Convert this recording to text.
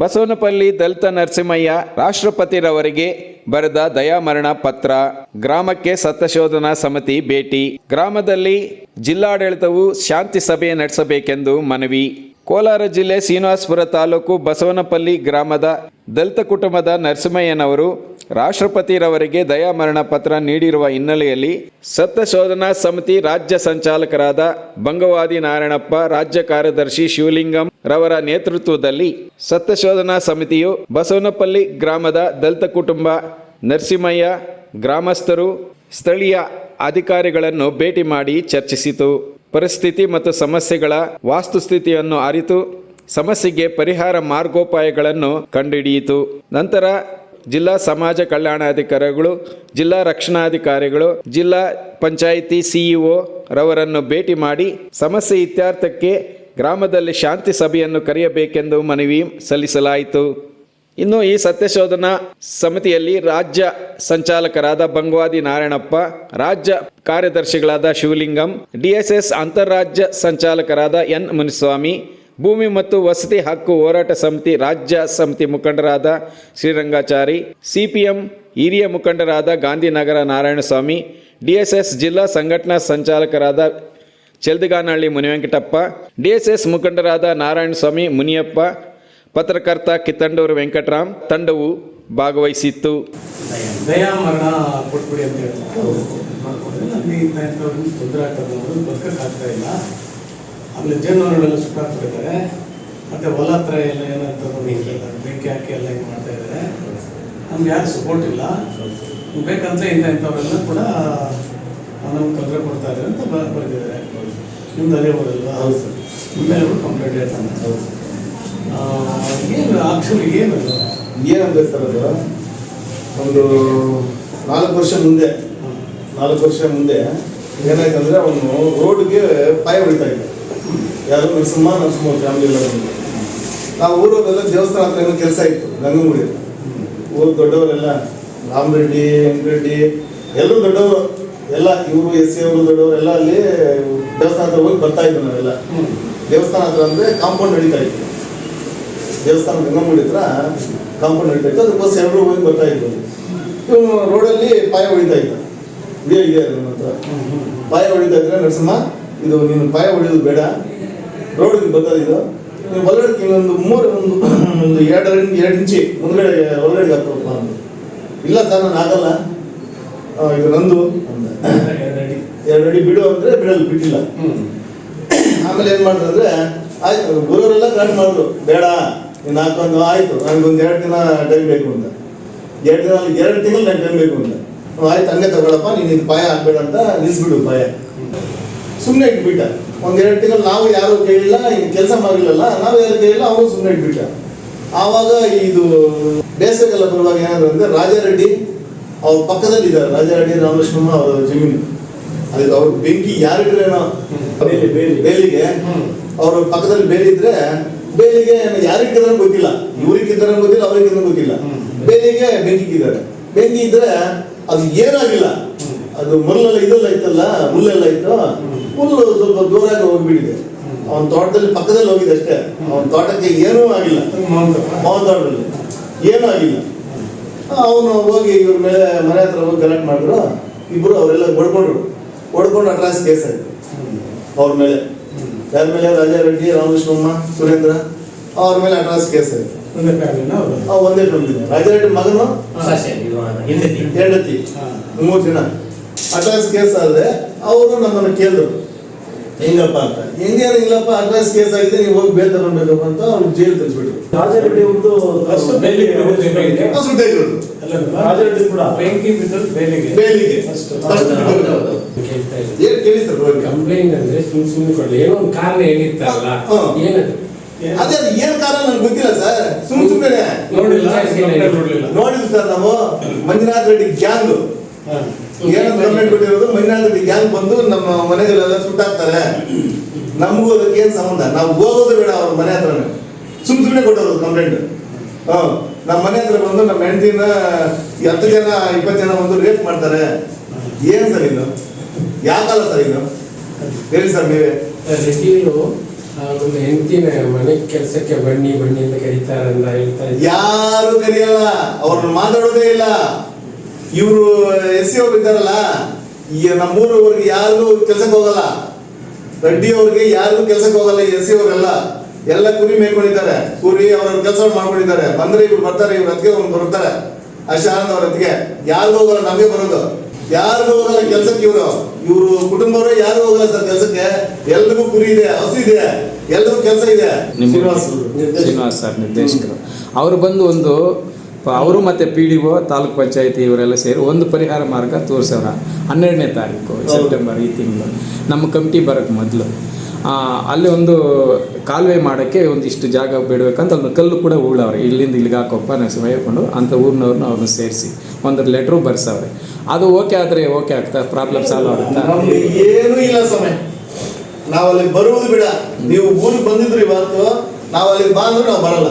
ಬಸವನಪಲ್ಲಿ ದಲಿತ ನರಸಿಂಹಯ್ಯ ರಾಷ್ಟ್ರಪತಿರವರಿಗೆ ಬರೆದ ದಯಾಮರಣ ಪತ್ರ, ಗ್ರಾಮಕ್ಕೆ ಸತ್ಯಶೋಧನಾ ಸಮಿತಿ ಭೇಟಿ, ಗ್ರಾಮದಲ್ಲಿ ಜಿಲ್ಲಾಡಳಿತವು ಶಾಂತಿ ಸಭೆ ನಡೆಸಬೇಕೆಂದು ಮನವಿ. ಕೋಲಾರ ಜಿಲ್ಲೆ ಶ್ರೀನಿವಾಸಪುರ ತಾಲೂಕು ಬಸವನಪಲ್ಲಿ ಗ್ರಾಮದ ದಲಿತ ಕುಟುಂಬದ ನರಸಿಂಹಯ್ಯನವರು ರಾಷ್ಟ್ರಪತಿರವರಿಗೆ ದಯಾಮರಣ ಪತ್ರ ನೀಡಿರುವ ಹಿನ್ನೆಲೆಯಲ್ಲಿ ಸತ್ತ ಶೋಧನಾ ಸಮಿತಿ ರಾಜ್ಯ ಸಂಚಾಲಕರಾದ ಬಂಗವಾದಿ ನಾರಾಯಣಪ್ಪ, ರಾಜ್ಯ ಕಾರ್ಯದರ್ಶಿ ಶಿವಲಿಂಗಂ ರವರ ನೇತೃತ್ವದಲ್ಲಿ ಸತ್ತ ಶೋಧನಾ ಸಮಿತಿಯು ಬಸವನಪಲ್ಲಿ ಗ್ರಾಮದ ದಲಿತ ಕುಟುಂಬ ನರಸಿಂಹಯ್ಯ, ಗ್ರಾಮಸ್ಥರು, ಸ್ಥಳೀಯ ಅಧಿಕಾರಿಗಳನ್ನು ಭೇಟಿ ಮಾಡಿ ಚರ್ಚಿಸಿತು. ಪರಿಸ್ಥಿತಿ ಮತ್ತು ಸಮಸ್ಯೆಗಳ ವಾಸ್ತುಸ್ಥಿತಿಯನ್ನು ಅರಿತು ಸಮಸ್ಯೆಗೆ ಪರಿಹಾರ ಮಾರ್ಗೋಪಾಯಗಳನ್ನು ಕಂಡುಹಿಡಿಯಿತು. ನಂತರ ಜಿಲ್ಲಾ ಸಮಾಜ ಕಲ್ಯಾಣಾಧಿಕಾರಿಗಳು, ಜಿಲ್ಲಾ ರಕ್ಷಣಾಧಿಕಾರಿಗಳು, ಜಿಲ್ಲಾ ಪಂಚಾಯಿತಿ ಸಿಇಒ ರವರನ್ನು ಭೇಟಿ ಮಾಡಿ ಸಮಸ್ಯೆ ಇತ್ಯರ್ಥಕ್ಕೆ ಗ್ರಾಮದಲ್ಲಿ ಶಾಂತಿ ಸಭೆಯನ್ನು ಕರೆಯಬೇಕೆಂದು ಮನವಿ ಸಲ್ಲಿಸಲಾಯಿತು. ಇನ್ನು ಈ ಸತ್ಯಶೋಧನಾ ಸಮಿತಿಯಲ್ಲಿ ರಾಜ್ಯ ಸಂಚಾಲಕರಾದ ಬಂಗ್ವಾದಿ ನಾರಾಯಣಪ್ಪ, ರಾಜ್ಯ ಕಾರ್ಯದರ್ಶಿಗಳಾದ ಶಿವಲಿಂಗಂ, ಡಿಎಸ್ಎಸ್ ಅಂತಾರಾಜ್ಯ ಸಂಚಾಲಕರಾದ ಎನ್ ಮುನಿಸ್ವಾಮಿ ಭೂಮಿ ಮತ್ತು ವಸತಿ ಹಕ್ಕು ಹೋರಾಟ ಸಮಿತಿ, ರಾಜ್ಯ ಸಮಿತಿ ಮುಖಂಡರಾದ ಶ್ರೀರಂಗಾಚಾರಿ, ಸಿಪಿಎಂ ಹಿರಿಯ ಮುಖಂಡರಾದ ಗಾಂಧಿನಗರ ನಾರಾಯಣಸ್ವಾಮಿ, ಡಿಎಸ್ಎಸ್ ಜಿಲ್ಲಾ ಸಂಘಟನಾ ಸಂಚಾಲಕರಾದ ಚೆಲ್ದಗಾನಹಳ್ಳಿ ಮುನಿವೆಂಕಟಪ್ಪ, ಡಿಎಸ್ಎಸ್ ಮುಖಂಡರಾದ ನಾರಾಯಣಸ್ವಾಮಿ ಮುನಿಯಪ್ಪ, ಪತ್ರಕರ್ತ ಕಿತ್ತಂಡೂರು ವೆಂಕಟರಾಮ್ ತಂಡವು ಭಾಗವಹಿಸಿತ್ತು. ಅಂತ ಆಮೇಲೆ ಜೇನುನೊಣಗಳೆಲ್ಲ ಸುಟ್ಟಾಕ್ಬಿಟ್ಟಿದ್ದಾರೆ ಮತ್ತು ಹೊಲ ಹತ್ರ ಎಲ್ಲ ಏನಂತಂದ್ರೆ ಬೆಂಕಿ ಹಾಕಿ ಎಲ್ಲ ಇದು ಮಾಡ್ತಾ ಇದ್ದಾರೆ. ನಮ್ಗೆ ಯಾರು ಸಪೋರ್ಟ್ ಇಲ್ಲ. ಬೇಕಂತ ಇಂಥ ಇಂಥವರೆಲ್ಲ ಕೂಡ ನಮ್ಗೆ ತೊಂದರೆ ಕೊಡ್ತಾ ಇದ್ದಾರೆ ಅಂತ ಬರೆದಿದ್ದಾರೆ. ನಿಮ್ದು ಅದೇ ಊರಲ್ವಾ? ಹೌದು ಸರ್. ನಿಮ್ಮೇಲೆ ಕಂಪ್ಲೇಂಟ್ ಹೇಳ್ತಾನೆ ಏನು ಆಕ್ಚುಲಿ ಏನು ಏನಂದ್ರೆ ಏನಂತ ಸರ್ ಅದು? ಒಂದು ನಾಲ್ಕು ವರ್ಷ ಮುಂದೆ ನಾಲ್ಕು ವರ್ಷ ಮುಂದೆ ಏನಾಯ್ತಂದ್ರೆ ಅವನು ರೋಡ್ಗೆ ಪಾಯ ಹೊಡಿತಾ ಇದ್ದ. ಯಾರು ನಮ್ಮ ನರಸಿಂಹ ಫ್ಯಾಮಿಲಿ ಎಲ್ಲ ಬಂದಿದ್ದೆ ನಾವು ಊರವರೆಲ್ಲ ದೇವಸ್ಥಾನ ಹತ್ರ ಏನೋ ಕೆಲಸ ಇತ್ತು ಗಂಗಮುಡಿ ಊರು ದೊಡ್ಡವರೆಲ್ಲ ರಾಮರೆಡ್ಡಿ ವೆಂಕರೆಡ್ಡಿ ಎಲ್ಲರೂ ದೊಡ್ಡವರು. ಎಲ್ಲ ಇವರು ಎಸ್ ಸಿ ಅವರು ದೊಡ್ಡವರೆಲ್ಲ ಅಲ್ಲಿ ದೇವಸ್ಥಾನ ಹತ್ರ ಹೋಗಿ ಬರ್ತಾ ಇದ್ವಿ ನಾವೆಲ್ಲ. ದೇವಸ್ಥಾನ ಹತ್ರ ಅಂದರೆ ಕಾಂಪೌಂಡ್ ನಡೀತಾ ಇತ್ತು. ದೇವಸ್ಥಾನ ಗಂಗಮೂಡಿ ಹತ್ರ ಕಾಂಪೌಂಡ್ ನಡೀತಾ ಇತ್ತು. ಅದಕ್ಕೋಸ್ಕರ ಎಲ್ಲರೂ ಹೋಗಿ ಬರ್ತಾ ಇದ್ರು. ಇವನು ರೋಡಲ್ಲಿ ಪಾಯ ಹೊಡಿತಾ ಇದ್ದ. ಇದೆಯಾ ಇದೆ ನನ್ನ ಹತ್ರ. ಪಾಯ ಹೊಡಿತಾ ಇದ್ರೆ ನರಸಿಂಹ ಇದು ನೀನು ಪಾಯ ಹೊಡೆಯೋದು ಬೇಡ. ರೋಡಿಗೆ ಬರ್ತದೆ ಇದು. ನೀವು ಒಳಗಡೆ ಒಂದು ಮೂರು ಒಂದು ಒಂದು ಎರಡು ಎರಡು ಇಂಚಿ ಮುಂದ್ಗಡೆ ಒಳಗಡೆ ಹಾಕ್ಬೇಕು ಅಂದ್ರು ಇಲ್ಲ ಸರ್, ನಾನು ಆಗಲ್ಲ ಇದು ನಂದು. ಎರಡು ಅಡಿ. ಬಿಡು ಅಂದ್ರೆ ಬಿಡಲ್ಲ, ಬಿಟ್ಟಿಲ್ಲ. ಆಮೇಲೆ ಏನು ಏನ್ ಅಂದ್ರೆ, ಆಯ್ತು ಗುರುವರೆಲ್ಲ ಗಂಟು ಮಾಡಿದ್ರು. ಬೇಡ, ನೀನು ಹಾಕೊಂಡು ಆಯ್ತು. ನನಗೊಂದು ಎರಡು ದಿನ ಟೈಮ್ ಬೇಕು ಅಂತ. ಎರಡು ದಿನ ಎರಡು ತಿಂಗಳು ನಂಗೆ ಟೈಮ್ ಬೇಕು ಅಂತ. ಆಯ್ತು, ಹಂಗೆ ತಗೊಳಪ್ಪ, ನೀನು ಇದು ಪಾಯ ಹಾಕ್ಬೇಡ ಅಂತ ನಿಲ್ಸ್ಬಿಡು ಪಾಯ. ಸುಮ್ಮನೆ ಇಟ್ಬಿಟ್ಟ. ಒಂದ್ ಎರಡು ತಿಂಗಳು ನಾವು ಯಾರು ಕೇಳಿಲ್ಲ ಕೆಲಸ ಮಾಡಲಿಲ್ಲ ನಾವು ಯಾರು ಕೇಳಿಲ್ಲ ಅವರು ಸುಮ್ಮನೆ ಇಟ್ಬಿಟ್ಟ. ಆವಾಗ ಇದು ಬೇಸಗೆಲ್ಲ ಬರುವಾಗ ಏನಾದ್ರು ಅಂದ್ರೆ ರಾಜಾರೆಡ್ಡಿ ಅವ್ರ ಪಕ್ಕದಲ್ಲಿ ಇದ್ದಾರೆ. ರಾಜಾರೆಡ್ಡಿ ರಾಮಲಕ್ಷ್ಮಣ ಅವರ ಜಮೀನು. ಅದಕ್ಕೆ ಅವ್ರ ಬೆಂಕಿ ಯಾರಿಟ್ರೇನೋ ಬೇಲಿ, ಬೇಲಿ. ಬೇಲಿಗೆ. ಅವ್ರ ಪಕ್ಕದಲ್ಲಿ ಬೇಲಿದ್ರೆ ಬೇಲಿಗೆ ಯಾರಿಗಿದ್ರೆ ಗೊತ್ತಿಲ್ಲ. ಇವ್ರಿಗಿದ್ರೆ ಗೊತ್ತಿಲ್ಲ ಅವ್ರಿಗಿದ್ರೆ ಗೊತ್ತಿಲ್ಲ. ಬೇಲಿಗೆ ಬೇಲಿಗೆ ಇದ್ದಾರೆ. ಬೆಂಕಿ ಇದ್ರೆ ಅದು ಏನಾಗಿಲ್ಲ. ಅದು ಮುಳ್ಳೆಲ್ಲ ಇದೆಲ್ಲ ಇತ್ತಲ್ಲ ಮುಲ್ಲೆಲ್ಲ ಇತ್ತು ಮುಲ್ಲು ಸ್ವಲ್ಪ ದೂರಾಗಿ ಹೋಗ್ಬಿಟ್ಟಿದೆ. ಅವನ ತೋಟದಲ್ಲಿ ಪಕ್ಕದಲ್ಲಿ ಹೋಗಿದೆ ಅಷ್ಟೇ. ಅವನ ತೋಟಕ್ಕೆ ಏನೂ ಆಗಿಲ್ಲ. ಅವನ ಮಾವನ ತೋಟದಲ್ಲಿ. ಏನೂ ಆಗಿಲ್ಲ. ಅವನು ಹೋಗಿ ಇವ್ರ ಮೇಲೆ ಮನೆ ಹತ್ರ ಹೋಗಿ ಕಲೆಕ್ಟ್ ಮಾಡಿದ್ರು. ಇಬ್ರು ಅವರೆಲ್ಲ ಹೊಡ್ಕೊಂಡ್ರು. ಹೊಡ್ಕೊಂಡು ಅಟ್ರಾಸ್ ಕೇಸ್ ಆಯ್ತು. ಅವ್ರ ಮೇಲೆ. ಯಾರ ಮೇಲೆ? ರಾಜಾರೆಡ್ಡಿ ರಾಮಕೃಷ್ಣಮ್ಮ ಸುರೇಂದ್ರ. ಅವ್ರ ಮೇಲೆ ಅಟ್ರಾಸ್ ಕೇಸ್ ಆಯ್ತು. ಒಂದೇ ಫ್ಯಾಮಿಲಿ ಒಂದೇ ಫ್ಯಾಮಿಲಿ ರಾಜಾರೆಡ್ಡಿ ಮಗನು? ಸಸ್ಯ ಇದು ಹಿಂದತಿ ಹೆಂಡತಿ. ಮೂರು ಜನ. ಅಟ್ರಾಸ್ ಕೇಸ್ ಆದ್ರೆ ಅವರು ನಮ್ಮನ್ನು ಕೇಳಿದ್ರು. ಹೆಂಗಪ್ಪ ಅಂತ? ಹೆಂಗೇನು ಇಲ್ಲಪ್ಪ ಅಟ್ರಾಸ್ ಕೇಸ್ ಆಗಿದೆ ನೀವು ಹೋಗಿ ಬೇಲ್ ತಗೊಂಡ್ಬೇಕಪ್ಪ ಅಂತ ಅವ್ರು ಜೈಲ್ ತಿಳಿಸ್ಬಿಟ್ರು ರಾಜರೆಡ್ಡಿ ಅವ್ರದ್ದು ಫಸ್ಟ್ ಬೇಲಿಗೆ ಹೋಗಿ ರೆಡ್ಡಿ ಅಲ್ಲ ರಾಜರೆಡ್ಡಿ ಕೂಡ. ಬೆಂಕಿ ಬಿದ್ದದ್ದು ಬೇಲಿಗೆ. ಬೇಲಿಗೆ. ಏನ್ ಕೇಳಿದ್ರು ಸರ್ ಹೋಗಿ. ಕಂಪ್ಲೇಂಟ್ ಅಂದ್ರೆ ಸುಮ್ ಸುಮ್ಮನೆ ಕೊಡ್ಲಿ. ಏನೋ ಒಂದು ಕಾರಣ ಏನಿತ್ತಲ್ಲ. ಏನದು? ಅದೇ ಅದು ಏನ್ ಕಾರಣ ನನ್ಗೆ ಗೊತ್ತಿಲ್ಲ ಸರ್. ಸುಮ್ ಸುಮ್ಮನೆ ನೋಡಿಲ್ಲ ನೋಡಿಲ್ಲ. ಸರ್ ನಾವು. ಮಂಜುನಾಥ್ ರೆಡ್ಡಿ ಗ್ಯಾಂಗ್. ಹಾ. ಏನಂತ ಕಂಪ್ಲೇಂಟ್ ಕೊಟ್ಟಿರೋದು ಮೈನಾರಿಟಿ ಗ್ಯಾಂಗ್ ಬಂದು ನಮ್ಮ ಮನೆಗಳೆಲ್ಲ ಸುಟ್ಟಾಕ್ತಾರೆ ನಮಗೂ ಅದಕ್ಕೆ ಏನ್ ಸಂಬಂಧ? ನಾವು ಹೋಗೋದು ಬೇಡ ಅವ್ರ ಮನೆ ಹತ್ರನೇ. ಸುಮ್ ಸುಮ್ಮನೆ ಕೊಟ್ಟರು ಕಂಪ್ಲೇಂಟ್ ನಮ್ಮ ಮನೆ ಹತ್ರ ಬಂದು ನಮ್ಮ ಹೆಂಡತಿನ ಹತ್ತು ಜನ ಇಪ್ಪತ್ತು ಜನ ಬಂದು ರೇಪ್ ಮಾಡ್ತಾರೆ. ಏನ್ ಸರ್ ಇದು? ಯಾವ ಕಾಲ ಸರ್ ಇದು? ಹೇಳಿ ಸರ್ ನೀವೇ. ಒಂದು ಹೆಂಡತಿನ ಮನೆ ಕೆಲಸಕ್ಕೆ ಬನ್ನಿ ಬನ್ನಿ ಅಂತ ಕರೀತಾರೆ ಅಂತ ಹೇಳ್ತಾ ಇದ್ರು. ಯಾರು ಕರೆಯಲ್ಲ ಅವ್ರನ್ನ ಮಾತಾಡೋದೇ ಇಲ್ಲ. ಇವರು ಎಸ್ ಸಿ ಅವ್ರು ಇದ್ದಾರಲ್ಲ ಈ ನಮ್ಮೂರವ್ರಿಗೆ ಯಾರಿಗೂ ಕೆಲ್ಸಕ್ಕೆ ಹೋಗಲ್ಲ. ರೆಡ್ಡಿ ಅವ್ರಿಗೆ ಯಾರಿಗೂ ಕೆಲ್ಸಕ್ಕೆ ಹೋಗಲ್ಲ ಎಸ್ ಸಿ ಅವರೆಲ್ಲ. ಎಲ್ಲ ಕುರಿ ಮೇಯ್ಕೊಂಡಿದ್ದಾರೆ. ಕುರಿ ಅವ್ರ ಕೆಲಸ ಮಾಡ್ಕೊಂಡಿದ್ದಾರೆ. ಬಂದ್ರೆ ಇವ್ರು ಬರ್ತಾರೆ ಇವ್ರ ಹತ್ತಿಗೆ ಅವ್ರು ಬರ್ತಾರೆ ಅಶಾನಂದ್ ಅವ್ರ ಹತ್ತಿಗೆ ಯಾರಿಗೂ ಹೋಗಲ್ಲ ನಮಗೆ ಬರೋದು. ಯಾರಿಗೂ ಹೋಗಲ್ಲ ಕೆಲ್ಸಕ್ಕೆ ಇವರು. ಇವರು ಕುಟುಂಬವರು ಯಾರು ಹೋಗಲ್ಲ ಸರ್ ಕೆಲ್ಸಕ್ಕೆ. ಎಲ್ರಿಗೂ ಕುರಿ ಇದೆ ಹಸು ಇದೆ. ಎಲ್ರಿಗೂ ಕೆಲಸ ಇದೆ. ಶ್ರೀನಿವಾಸ್ ಸರ್ ನಿರ್ದೇಶಕರು. ಅವರು ಬಂದು ಒಂದು ಅವರು ಮತ್ತು P D O taluk panchayat ಇವರೆಲ್ಲ ಸೇರಿ ಒಂದು ಪರಿಹಾರ ಮಾರ್ಗ ತೋರಿಸವ್ರ ಹನ್ನೆರಡನೇ ತಾರೀಕು ಸೆಪ್ಟೆಂಬರ್ ಈ ತಿಂಗಳು. ನಮ್ಮ ಕಮಿಟಿ ಬರೋಕ್ಕೆ ಮೊದಲು. ಅಲ್ಲಿ ಒಂದು ಕಾಲುವೆ ಮಾಡೋಕ್ಕೆ ಒಂದಿಷ್ಟು ಜಾಗ ಬಿಡಬೇಕಂತ ಒಂದು ಕಲ್ಲು ಕೂಡ ಉಳ್ಳವ್ರೆ. ಇಲ್ಲಿಂದ ಇಲ್ಲಿಗೆ ಹಾಕೋಪ್ಪ ನಾವು ಹೇಳ್ಕೊಂಡು ಅಂಥ ಊರಿನವ್ರನ್ನ ಅವ್ರನ್ನ ಸೇರಿಸಿ ಒಂದು ಲೆಟ್ರು ಬರ್ಸವ್ರೆ. ಅದು ಓಕೆ ಆದರೆ ಓಕೆ ಆಗ್ತಾ ಪ್ರಾಬ್ಲಮ್ ಸಾಲ್ವ್ ಆಗುತ್ತಾ? ಏನೂ ಇಲ್ಲ ಸಮಯ ನಾವು ಅಲ್ಲಿ ಬರುವುದು ಬಿಡ. ನೀವು ಊರಿಗೆ ಬಂದಿದ್ರಿ ಇವತ್ತು ನಾವು ಅಲ್ಲಿಗೆ ಬಂದ್ರೆ ನಾವು ಬರಲ್ಲ.